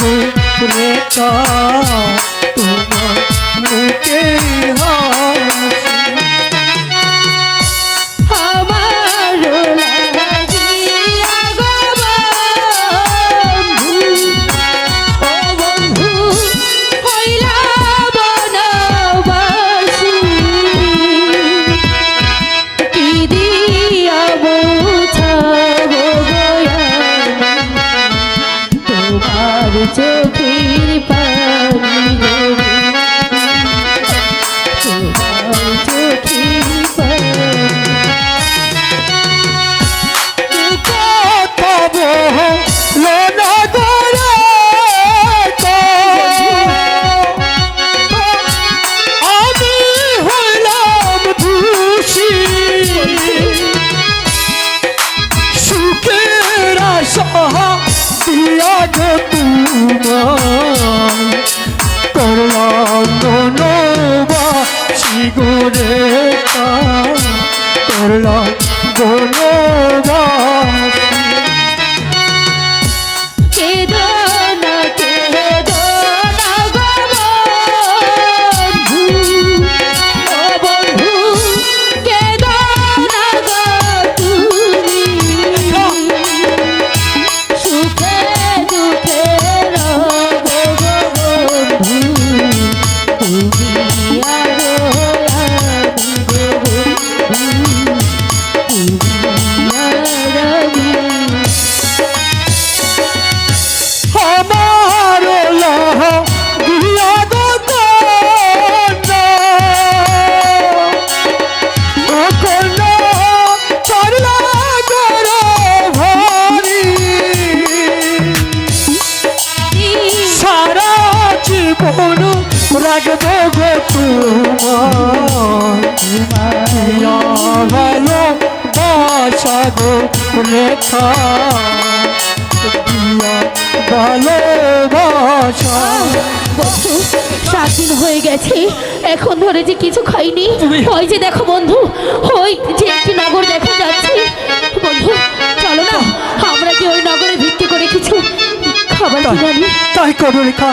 গো দিয়া গো তোমার রাখব গো তোমার। ভালো গো রেখা ভালোবাসা। বন্ধু সাত দিন হয়ে গেছে। এখন ধরে যে কিছু খাইনি ওই যে দেখো বন্ধু ওই যে একটি নগর দেখা যাচ্ছে। বন্ধু চলো না আমরা কি ওই নগরে ভিত্তি করে কিছু খাবার তাই করো রেখা।